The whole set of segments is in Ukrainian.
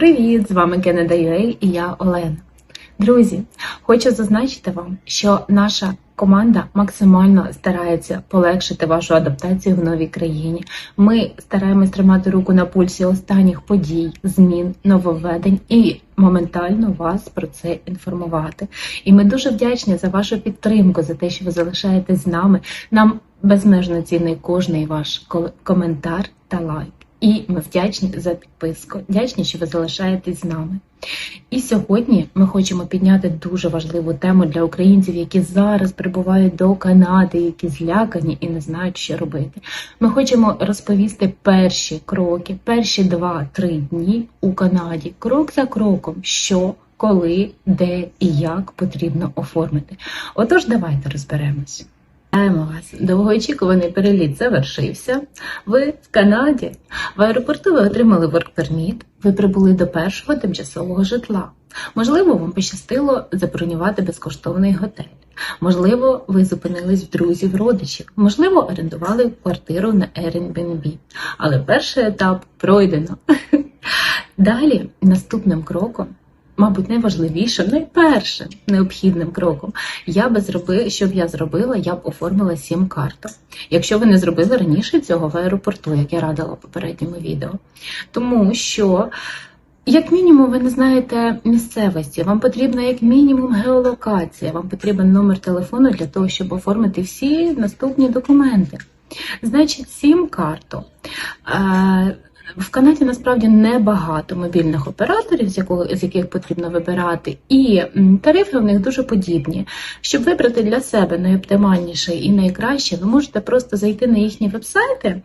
Привіт! З вами Юей і я Олена. Друзі, хочу зазначити вам, що наша команда максимально старається полегшити вашу адаптацію в новій країні. Ми стараємось тримати руку на пульсі останніх подій, змін, нововведень і моментально вас про це інформувати. І ми дуже вдячні за вашу підтримку, за те, що ви залишаєтесь з нами. Нам безмежно цінний кожний ваш коментар та лайк. І ми вдячні за підписку. Вдячні, що ви залишаєтесь з нами. І сьогодні ми хочемо підняти дуже важливу тему для українців, які зараз прибувають до Канади, які злякані і не знають, що робити. Ми хочемо розповісти перші кроки, перші два-три дні у Канаді, крок за кроком, що, коли, де і як потрібно оформити. Отож, давайте розберемось. Вітаємо вас. Довгоочікуваний переліт завершився. Ви в Канаді. В аеропорту ви отримали permit, ви прибули до першого тимчасового житла. Можливо, вам пощастило забронювати безкоштовний готель. Можливо, ви зупинились в друзів, родичів, можливо, орендували квартиру на Airbnb. Але перший етап пройдено. Далі, наступним кроком, мабуть, найважливішим, найпершим необхідним кроком, я би зробила, що б я зробила, я б оформила сім-карту. Якщо ви не зробили раніше цього в аеропорту, як я радила в попередньому відео. Тому що. Як мінімум, ви не знаєте місцевості, вам потрібна як мінімум геолокація, вам потрібен номер телефону для того, щоб оформити всі наступні документи. Значить, сім-карту. Е, В Канаді насправді небагато мобільних операторів, з якого з яких потрібно вибирати, і тарифи в них дуже подібні. Щоб вибрати для себе найоптимальніше і найкраще, ви можете просто зайти на їхні вебсайти.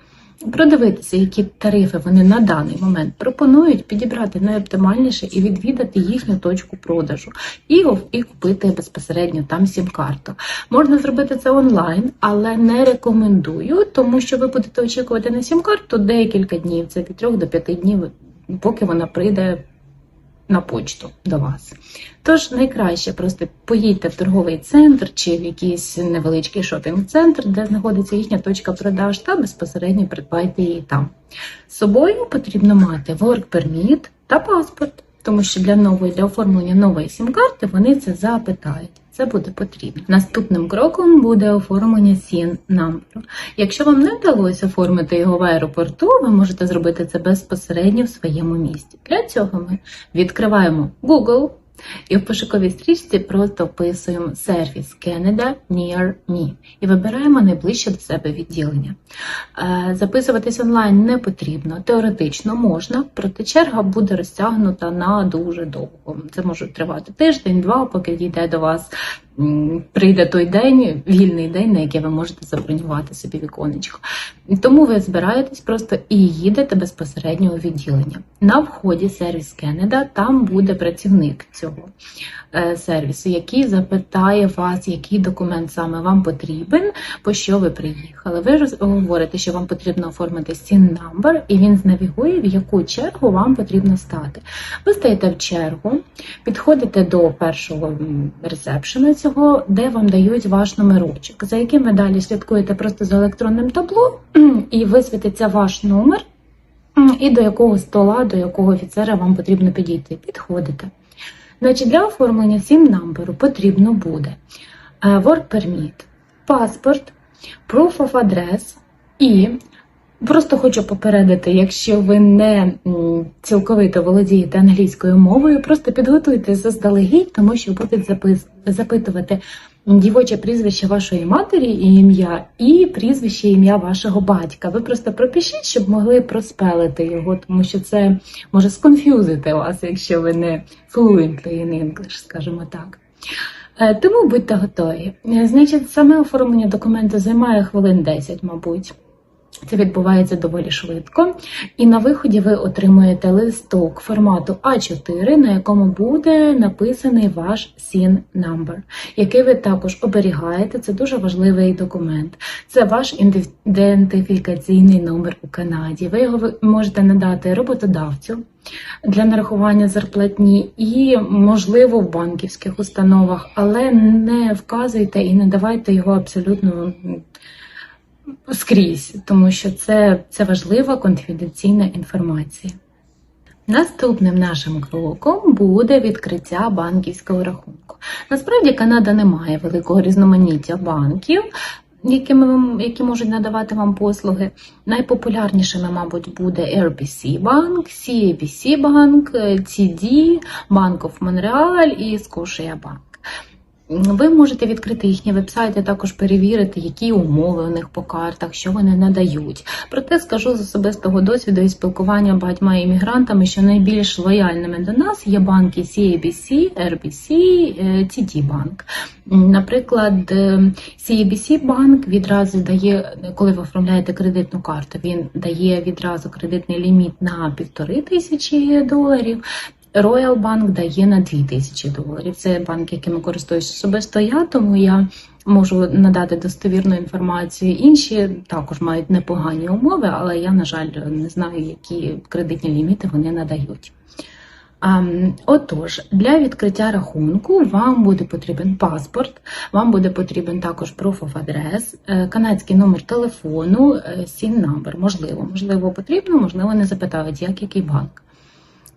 Продивитися, які тарифи вони на даний момент пропонують, підібрати найоптимальніше і відвідати їхню точку продажу, і, і купити безпосередньо там сім-карту. Можна зробити це онлайн, але не рекомендую, тому що ви будете очікувати на сім-карту декілька днів, це від 3 до 5 днів, поки вона прийде на почту до вас. Тож найкраще просто поїдьте в торговий центр чи в якийсь невеличкий шопінг-центр, де знаходиться їхня точка продаж, та безпосередньо придбайте її там. З собою потрібно мати work permit та паспорт, тому що для нової для оформлення нової сім-карти вони це запитають. Це буде потрібно. Наступним кроком буде оформлення сін номеру. Якщо вам не вдалося оформити його в аеропорту, ви можете зробити це безпосередньо в своєму місті. Для цього ми відкриваємо Google і в пошуковій стрічці просто вписуємо сервіс Canada Near Me і вибираємо найближче до себе відділення. Е, Записуватись онлайн не потрібно, теоретично можна, проте черга буде розтягнута на дуже довго. Це може тривати тиждень-два, поки дійде до вас. Прийде той день, вільний день, на який ви можете забронювати собі віконечко. Тому ви збираєтесь просто і їдете безпосередньо у відділення. На вході сервіс Кенеда там буде працівник цього е, сервісу, який запитає вас, який документ саме вам потрібен, по що ви приїхали. Ви говорите, що вам потрібно оформити SIN number, і він знавігує, в яку чергу вам потрібно стати. Ви стаєте в чергу, підходите до першого м, ресепшена цього, де вам дають ваш номерочок, за яким ви далі слідкуєте просто за електронним табло, і висвітиться ваш номер, і до якого стола, до якого офіцера вам потрібно підійти. Підходите. Значить, для оформлення сім намберу потрібно буде е, work permit, паспорт, proof of address і просто хочу попередити, якщо ви не цілковито володієте англійською мовою, просто підготуйтесь заздалегідь, тому що будуть запис- запитувати дівоче прізвище вашої матері і ім'я, і прізвище ім'я вашого батька. Ви просто пропишіть, щоб могли проспелити його, тому що це може сконфюзити вас, якщо ви не fluently in English, скажімо так. Е, Тому будьте готові. Е, Значить, саме оформлення документу займає хвилин 10, мабуть. Це відбувається доволі швидко, і на виході ви отримуєте листок формату А4, на якому буде написаний ваш SIN number, який ви також оберігаєте. Це дуже важливий документ. Це ваш ідентиф- ідентифікаційний номер у Канаді. Ви його можете надати роботодавцю для нарахування зарплатні і, можливо, в банківських установах, але не вказуйте і не давайте його абсолютно скрізь, тому що це, це важлива конфіденційна інформація. Наступним нашим кроком буде відкриття банківського рахунку. Насправді Канада не має великого різноманіття банків, якими які можуть надавати вам послуги. Найпопулярнішими, мабуть, буде RBC банк, CABC банк, TD, Bank of Montreal і Scotia банк. Ви можете відкрити їхні вебсайти, також перевірити, які умови у них по картах, що вони надають. Проте скажу з особистого досвіду і спілкування багатьма іммігрантами, що найбільш лояльними до нас є банки CABC, RBC, е, TD. М, Наприклад, е, CABC банк відразу дає, коли ви оформляєте кредитну карту, він дає відразу кредитний ліміт на півтори тисячі доларів. Royal Bank дає на 2000 доларів. Це банк, яким користуюсь особисто я, тому я можу надати достовірну інформацію. Інші також мають непогані умови, але я, на жаль, не знаю, які кредитні ліміти вони надають. Ам, Отож, для відкриття рахунку вам буде потрібен паспорт, вам буде потрібен також proof of address, е, канадський номер телефону, сін number. Можливо, можливо, потрібно, можливо, не запитають, як який банк.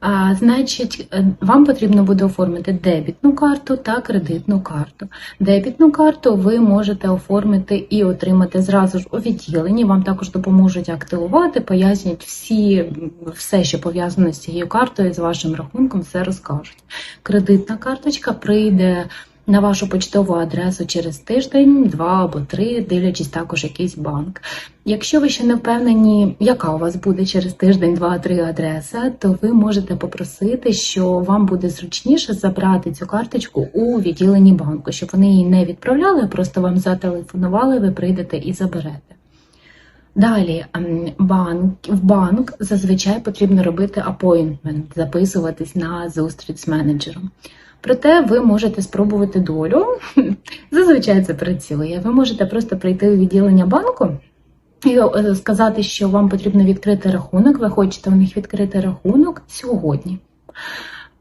А, значить, е, вам потрібно буде оформити дебітну карту та кредитну карту. Дебітну карту ви можете оформити і отримати зразу ж у відділенні. Вам також допоможуть активувати, пояснять всі, все, що пов'язано з цією картою, з вашим рахунком, все розкажуть. Кредитна карточка прийде на вашу почтову адресу через тиждень, два або три, дивлячись також якийсь банк. Якщо ви ще не впевнені, яка у вас буде через тиждень, два-три адреса, то ви можете попросити, що вам буде зручніше забрати цю карточку у відділенні банку, щоб вони її не відправляли, просто вам зателефонували, ви прийдете і заберете. Далі, ем, банк, в банк зазвичай потрібно робити appointment, записуватись на зустріч з менеджером. Проте ви можете спробувати долю. Зазвичай це працює. Ви можете просто прийти у відділення банку і е, сказати, що вам потрібно відкрити рахунок. Ви хочете у них відкрити рахунок сьогодні.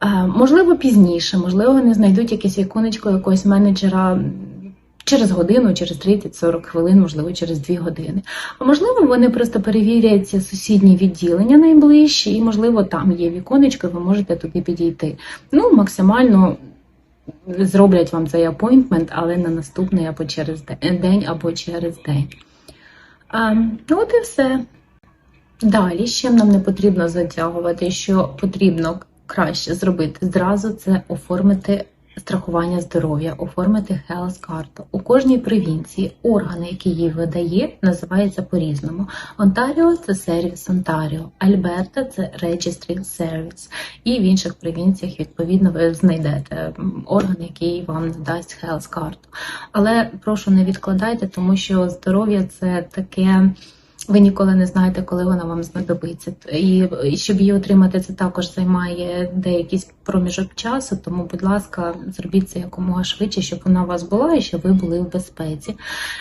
Е, Можливо, пізніше, можливо, вони знайдуть якесь віконечко якогось менеджера через годину, через 30-40 хвилин, можливо, через 2 години. А можливо, вони просто перевірять сусідні відділення найближчі, і, можливо, там є віконечко, ви можете туди підійти. Ну, максимально зроблять вам цей апойнтмент, але на наступний або через день, або через день. А, ну, от і все. Далі, чим нам не потрібно затягувати, що потрібно краще зробити зразу, це оформити страхування здоров'я, оформити health карту. У кожній провінції орган, який її видає, називається по-різному. Онтаріо це сервіс Онтаріо, Альберта це Registry Service. І в інших провінціях, відповідно, ви знайдете орган, який вам надасть health карту. Але прошу не відкладайте, тому що здоров'я це таке. Ви ніколи не знаєте, коли вона вам знадобиться. І, щоб її отримати, це також займає деякий проміжок часу. Тому, будь ласка, зробіть це якомога швидше, щоб вона у вас була і щоб ви були в безпеці.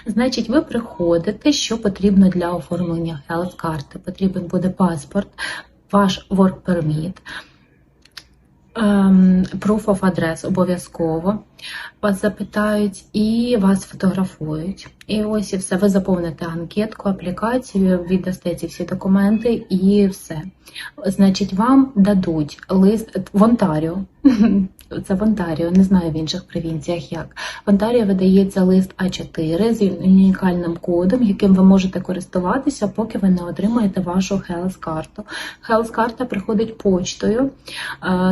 Значить, ви приходите, що потрібно для оформлення health карти. Потрібен буде паспорт, ваш work permit, ем, proof of address обов'язково. Вас запитають і вас фотографують. І ось і все. Ви заповните анкетку, аплікацію, віддасте ці всі документи і все. Значить, вам дадуть лист в Онтаріо. Це в Онтаріо, не знаю в інших провінціях як. В Онтаріо видається лист А4 з унікальним кодом, яким ви можете користуватися, поки ви не отримаєте вашу health карту. Health карта приходить почтою е,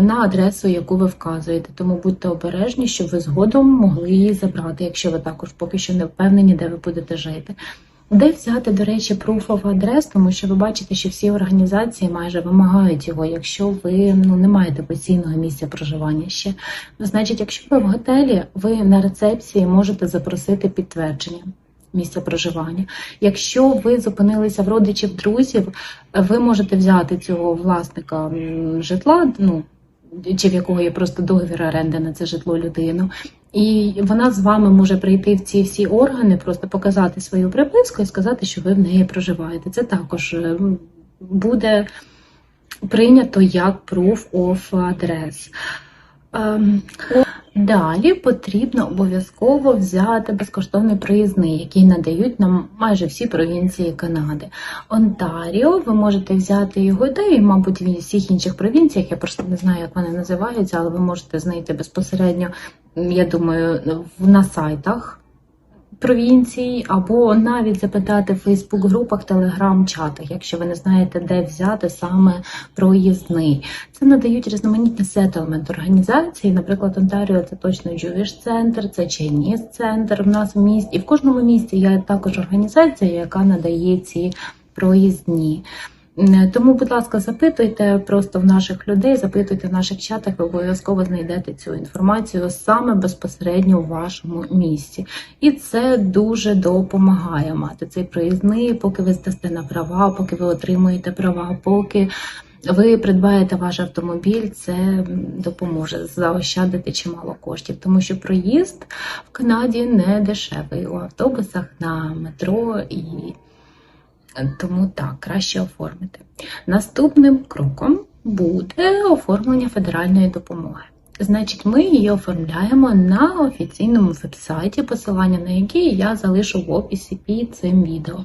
на адресу, яку ви вказуєте. Тому будьте обережні, щоб ви згодом могли її забрати, якщо ви також поки що не впевнені, де ви будете жити. Де взяти, до речі, proof of address, тому що ви бачите, що всі організації майже вимагають його, якщо ви ну, не маєте постійного місця проживання ще. Значить, якщо ви в готелі, ви на рецепції можете запросити підтвердження місця проживання. Якщо ви зупинилися в родичів друзів, ви можете взяти цього власника житла, ну чи в якого є просто договір оренди на це житло людину. І вона з вами може прийти в ці всі органи, просто показати свою приписку і сказати, що ви в неї проживаєте. Це також е, буде прийнято як proof of address. Ем, Далі потрібно обов'язково взяти безкоштовний проїзний, який надають нам майже всі провінції Канади. Онтаріо, ви можете взяти його, де і, мабуть, в всіх інших провінціях. Я просто не знаю, як вони називаються, але ви можете знайти безпосередньо, я думаю, на сайтах провінцій, або навіть запитати в Фейсбук-групах, телеграм-чатах, якщо ви не знаєте, де взяти саме проїзний. Це надають різноманітні сеттлмент організації. Наприклад, Онтаріо це точно Jewish центр, це Chinese центр в нас в місті. І в кожному місті є також організація, яка надає ці проїзні. М, Тому, будь ласка, запитуйте просто в наших людей, запитуйте в наших чатах, ви обов'язково знайдете цю інформацію саме безпосередньо у вашому місті. І це дуже допомагає мати цей проїзний, поки ви здасте на права, поки ви отримуєте права, поки ви придбаєте ваш автомобіль, це допоможе заощадити чимало коштів, тому що проїзд в Канаді не дешевий у автобусах на метро і. Тому так, краще оформити. Наступним кроком буде оформлення федеральної допомоги. Значить, ми її оформляємо на офіційному веб-сайті, посилання на який я залишу в описі під цим відео.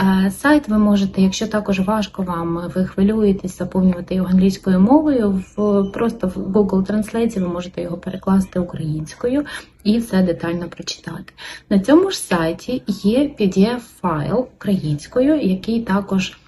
Е, Сайт ви можете, якщо також важко вам, ви хвилюєтесь заповнювати його англійською мовою, в просто в Google Translate ви можете його перекласти українською і все детально прочитати. На цьому ж сайті є PDF-файл українською, який також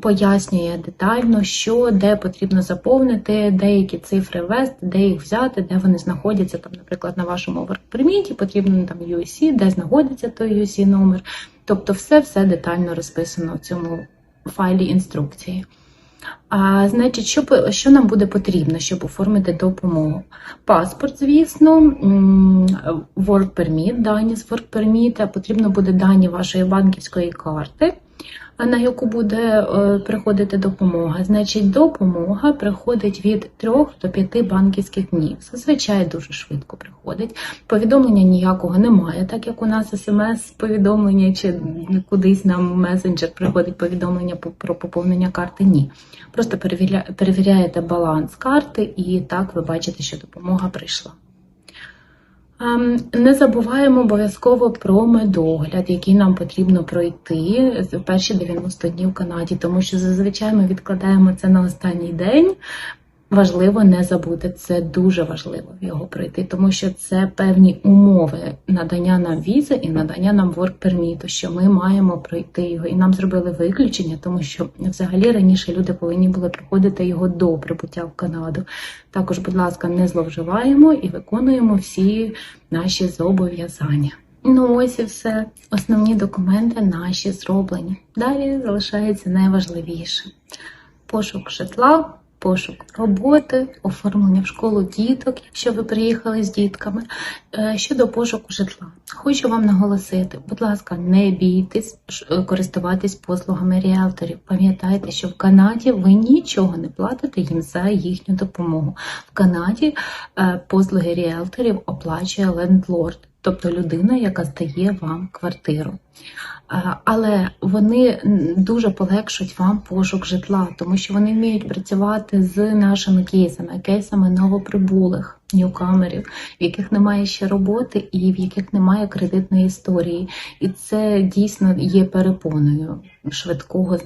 пояснює детально, що де потрібно заповнити, деякі цифри ввести, де їх взяти, де вони знаходяться. Там, наприклад, на вашому work потрібно там USC, де знаходиться той USC номер. Тобто, все все детально розписано в цьому файлі інструкції. А, значить, що, що нам буде потрібно, щоб оформити допомогу? Паспорт, звісно, work permit, дані з work permit, потрібно буде дані вашої банківської карти, на яку буде е, приходити допомога. Значить, допомога приходить від 3 до 5 банківських днів. Зазвичай дуже швидко приходить. Повідомлення ніякого немає, так як у нас смс-повідомлення чи кудись нам месенджер приходить повідомлення про поповнення карти. Ні. Просто перевіря- перевіряєте баланс карти, і так ви бачите, що допомога прийшла. Ем, Не забуваємо обов'язково про медогляд, який нам потрібно пройти в перші 90 днів в Канаді, тому що зазвичай ми відкладаємо це на останній день. Важливо не забути, це дуже важливо його пройти, тому що це певні умови надання нам візи і надання нам work permit, що ми маємо пройти його. І нам зробили виключення, тому що взагалі раніше люди повинні були проходити його до прибуття в Канаду. Також, будь ласка, не зловживаємо і виконуємо всі наші зобов'язання. Ну ось і все. Основні документи наші зроблені. Далі залишається найважливіше: пошук житла, пошук роботи, оформлення в школу діток, якщо ви приїхали з дітками. Е, Щодо пошуку житла, хочу вам наголосити, будь ласка, не бійтесь е, користуватись послугами ріелторів. Пам'ятайте, що в Канаді ви нічого не платите їм за їхню допомогу. В Канаді е, послуги ріелторів оплачує лендлорд, тобто людина, яка здає вам квартиру. Але вони дуже полегшують вам пошук житла, тому що вони вміють працювати з нашими кейсами, кейсами новоприбулих ньюкамерів, в яких немає ще роботи і в яких немає кредитної історії. І це дійсно є перепоною швидкого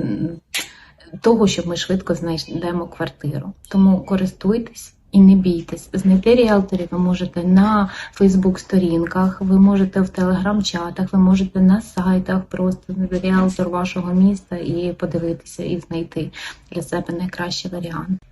того, щоб ми швидко знайдемо квартиру. Тому користуйтесь. І не бійтесь, знайти ріелторів ви можете на Фейсбук-сторінках, ви можете в телеграм-чатах, ви можете на сайтах просто ріелтор вашого міста і подивитися і знайти для себе найкращий варіант.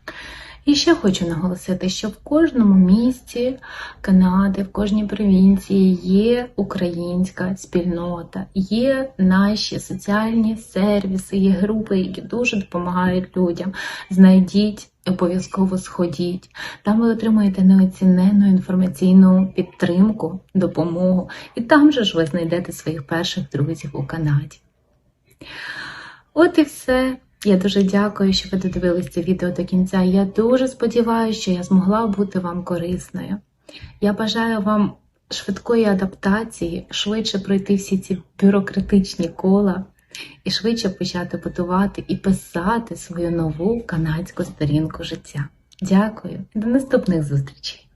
І ще хочу наголосити, що в кожному місті Канади, в кожній провінції є українська спільнота, є наші соціальні сервіси, є групи, які дуже допомагають людям. Знайдіть. Обов'язково сходіть. Там ви отримаєте неоціненну інформаційну підтримку, допомогу, і там же ж ви знайдете своїх перших друзів у Канаді. От і все. Я дуже дякую, що ви додивились це відео до кінця. Я дуже сподіваюся, що я змогла бути вам корисною. Я бажаю вам швидкої адаптації, швидше пройти всі ці бюрократичні кола і швидше почати будувати і писати свою нову канадську сторінку життя. Дякую до наступних зустрічей!